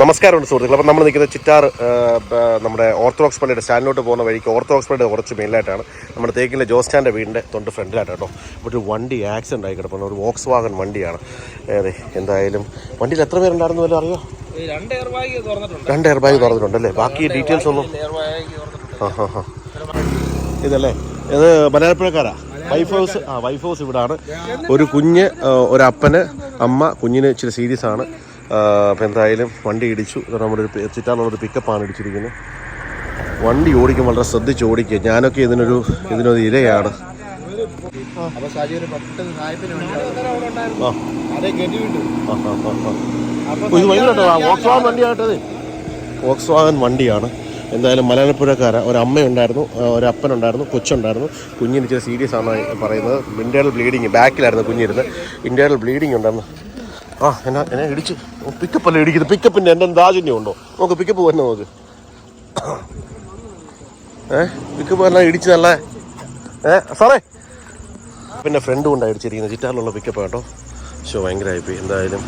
നമസ്കാരമുണ്ട് സുഹൃത്തുക്കൾ അപ്പോൾ നമ്മൾ നിൽക്കുന്ന ചിറ്റാർ നമ്മുടെ ഓർത്തഡോക്സ് പള്ളിയുടെ സ്റ്റാൻഡിലോട്ട് പോകുന്ന വഴിക്ക്. ഓർത്തഡോക്സ് പള്ളിയുടെ കുറച്ച് മെയിലായിട്ടാണ് നമ്മുടെ തേക്കിലെ ജോസ്റ്റാന്റെ വീടിന്റെ തൊണ്ട് ഫ്രണ്ടിലായിട്ട് കേട്ടോ. ഒരു വണ്ടി ആക്സിഡന്റ് ആയി കിടപ്പുണ്ട്. ഒരു വോക്സ് വാഗൻ വണ്ടിയാണ് അതെ എന്തായാലും വണ്ടിയിൽ എത്ര പേരുണ്ടായിരുന്നു വല്ലതും അറിയോ? രണ്ട് എയർ ബാഗ് തുറന്നിട്ടുണ്ട്. രണ്ട് എയർ ബാഗ് തുറന്നിട്ടുണ്ട് അല്ലേ? ബാക്കി ഡീറ്റെയിൽസ് ഒന്നും ആ ഹാ ഹാ ഇതല്ലേ? ഇത് മലയാളപ്പുഴക്കാരാ? വൈഫ് ഹൗസ് ആ വൈഫ് ഹൗസ് ഇവിടാണ്. ഒരു കുഞ്ഞ് ഒരപ്പന് അമ്മ കുഞ്ഞിന് ഇച്ചിരി സീരിയസ് ആണ്. ആ, അപ്പം എന്തായാലും വണ്ടി ഇടിച്ചു. നമ്മുടെ ഒരു ചിറ്റാറുള്ളൊരു പിക്കപ്പാണ് ഇടിച്ചിരിക്കുന്നത്. വണ്ടി ഓടിക്കും വളരെ ശ്രദ്ധിച്ച് ഓടിക്കുക. ഞാനൊക്കെ ഇതിനൊരു ഇതിനൊരു ഇരയാണ്. ഇത് വോക്സ് വാഗൻ വണ്ടിയായിട്ടത്. വോക്സ് വാഗൻ വണ്ടിയാണ്. എന്തായാലും മലയാളപ്പുഴക്കാര ഒരു അമ്മയുണ്ടായിരുന്നു ആ, ഒരു അപ്പനുണ്ടായിരുന്നു കൊച്ചുണ്ടായിരുന്നു. കുഞ്ഞിന് ചില സീരിയസ് ആണ് പറയുന്നത്. ഇന്റേണൽ ബ്ലീഡിങ് ബാക്കിലായിരുന്നു കുഞ്ഞിരുന്ന്. ഇന്റേണൽ ബ്ലീഡിങ് ഉണ്ടായിരുന്നു ആ എന്നാ എന്നെ ഇടിച്ച്. പിക്കപ്പ് അല്ലേ ഇടിക്കുന്നത്? പിക്കപ്പിന്റെ എന്റെ ദാജന്യം ഉണ്ടോ? നമുക്ക് പിക്കപ്പ് തന്നെ നോക്ക്. ഏ പിക്കപ്പ് എല്ലാം ഇടിച്ച് നല്ല ഏ സാറേ. പിന്നെ ഫ്രണ്ട് കൊണ്ടാണ് ഇടിച്ചിരിക്കുന്നത്. ചിറ്റാറിലുള്ള പിക്കപ്പ് കേട്ടോ. പക്ഷേ ഭയങ്കരമായിപ്പോയി എന്തായാലും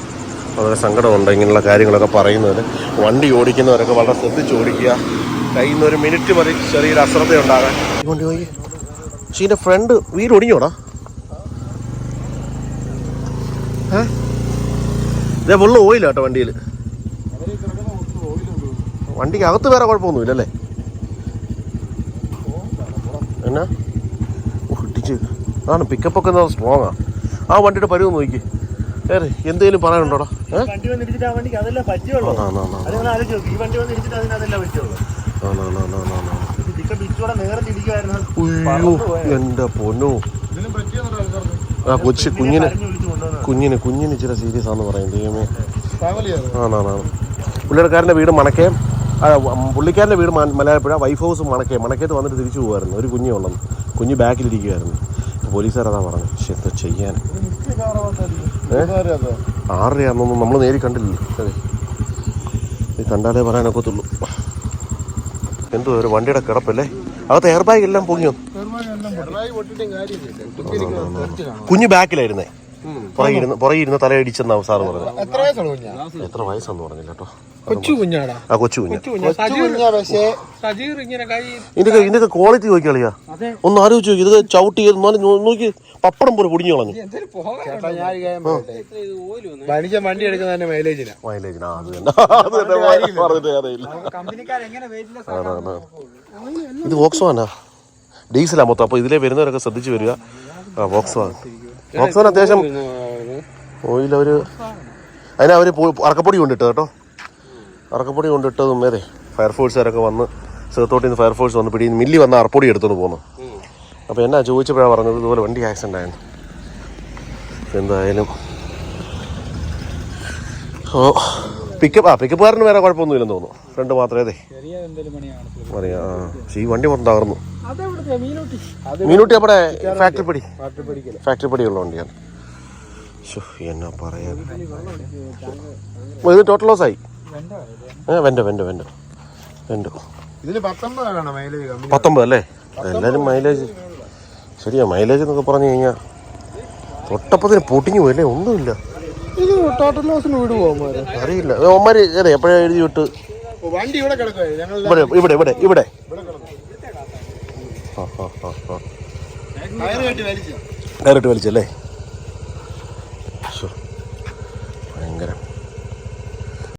വളരെ സങ്കടമുണ്ട് ഇങ്ങനെയുള്ള കാര്യങ്ങളൊക്കെ പറയുന്നതിന്. വണ്ടി ഓടിക്കുന്നവരൊക്കെ വളരെ ശ്രദ്ധിച്ച് ഓടിക്കുക. കയ്യിൽ നിന്ന് ഒരു മിനിറ്റ് മതി. ചെറിയൊരു അശ്രദ്ധ ഉണ്ടാകാൻ. ഈ വണ്ടി പോയി. പക്ഷേ ഫ്രണ്ട് വീട് ഒടിഞ്ഞോടാ? ഏ? ഇതേ ഫുള്ള് ഓയില്ല കേട്ടോ വണ്ടിയിൽ വണ്ടിക്ക് അകത്ത് വേറെ കുഴപ്പമൊന്നുമില്ല അല്ലേ എന്നാ? ഓ, ഇടിച്ച്. അതാണ് പിക്കപ്പൊക്കെ സ്ട്രോങ് ആ. ആ വണ്ടിയുടെ പരിവ് നോക്കി. ഏറെ എന്തെങ്കിലും പറയാനുണ്ടോടാ? ഇടിക്കുമായിരുന്നു പൊന്നു. ആ കൊച്ചു കുഞ്ഞിന് കുഞ്ഞിന് കുഞ്ഞിന് ഇച്ചിരി സീരിയസ് ആണെന്ന് പറയും ദൈവമേ ആണാണ് പുള്ളിക്കാരന്റെ വീട് മണക്കയം ആ, പുള്ളിക്കാരന്റെ വീട് മലയാളപ്പുഴ വൈഫ് ഹൗസ് മണക്കയം മണക്കേത്ത് വന്നിട്ട് തിരിച്ചു പോകുമായിരുന്നു ഒരു കുഞ്ഞു ഉള്ളത് കുഞ്ഞ് ബാക്കിലിരിക്കുമായിരുന്നു പോലീസുകാരതാ പറഞ്ഞു പക്ഷെ എന്താ ചെയ്യാൻ? ആറരയാണെന്നൊന്നും നമ്മൾ നേരി കണ്ടില്ലല്ലോ. അതെ. ഇത് കണ്ടാലേ പറയാനൊക്കത്തുള്ളൂ എന്തോ ഒരു വണ്ടിയുടെ കിടപ്പല്ലേ? അകത്ത് എയർ ബാഗ് എല്ലാം പൊങ്ങിയോ കുഞ്ഞ് ബാക്കിലായിരുന്നേ. പുറകെ ഇരുന്ന് പുറകെ ഇരുന്ന് തലയടിച്ചെന്നാ സാറ് പറഞ്ഞത്. എത്ര വയസ്സുള്ള കുഞ്ഞാ? എത്ര വയസ്സെന്ന് പറഞ്ഞില്ല കേട്ടോ. കൊച്ചു കുഞ്ഞാടാ. ആ കൊച്ചു കുഞ്ഞ്. കൊച്ചു കുഞ്ഞാ. പക്ഷേ. സജീർ ഇങ്ങനെ കൈ ഇതിന്റെ ഇതിന്റെ ക്വാളിറ്റി നോക്കിയാളിയാ ഒന്ന് ആലോചിച്ച് നോക്കി. ഇത് ചവിട്ടി നോക്കി പപ്പടം പോലെ പൊടിഞ്ഞു കളഞ്ഞു. മനുഷ്യൻ വണ്ടി എടുക്കുന്ന തന്നെ മൈലേജിനാ മൈലേജിന് ആ, അത് തന്നെ. അത് തന്നെ പറഞ്ഞിട്ട് കാര്യമില്ല. ആണ്, ആണ്. ഇത് വോക്സ് വാനാ ഡീസലാ മൊത്തം. അപ്പോൾ ഇതിലേ വരുന്നവരൊക്കെ ശ്രദ്ധിച്ചു വരിക. ആ വോക്സ് വാൻ വോക്സ് വാൻ അത്യാവശ്യം ഓയിൽ അവർ അതിന് അവർ അറക്കപ്പൊടി കൊണ്ടിട്ട് കേട്ടോ. അറക്കപ്പൊടി കൊണ്ടിട്ടതും അതെ ഫയർഫോഴ്സുകാരൊക്കെ വന്ന് സിറത്തോട്ടിൽ നിന്ന് ഫയർഫോഴ്സ് വന്ന് പിടി മില്ലി വന്ന് അറപ്പൊടി എടുത്തുകൊണ്ട് പോകുന്നു അപ്പോൾ എന്നാ ചോദിച്ചപ്പോഴാണ് പറഞ്ഞത് ഇതുപോലെ വണ്ടി ആക്സിഡന്റ് ആയിരുന്നു എന്തായാലും ഓ. പിക്കപ്പ് ആ പിക്കപ്പുകാരന് വേറെ കുഴപ്പമൊന്നുമില്ലെന്ന് തോന്നുന്നു. രണ്ട് മാത്രമേ അതെ. മറിയാ ആ പക്ഷേ ഈ വണ്ടി മൊത്തം തകർന്നു മീനൂട്ടി. അവിടെ ഫാക്ടറി പടി. ഫാക്ടറി പടിയുള്ള വണ്ടിയാണ്. എന്നാ പറയാ. ഇത് ടോട്ടൽ ലോസ് ആയി. വെൻഡോ വെൻഡോ വെൻഡോ വെൻഡോ പത്തൊമ്പത് അല്ലേ? എല്ലാവരും മൈലേജ് ശരിയാ മൈലേജ് എന്നൊക്കെ പറഞ്ഞു കഴിഞ്ഞാൽ തൊട്ടപ്പത്തിന് പൊട്ടിഞ്ഞു പോയല്ലേ? ഒന്നുമില്ല. ഇത് ടോട്ടൽ ലോസിന് അറിയില്ല. ഒമാര് അതെ എപ്പോഴാ എഴുതി വിട്ട്? വണ്ടി ഇവിടെ ഇവിടെ ഇവിടെ ഇവിടെ ഇവിടെ. വലിച്ചല്ലേ?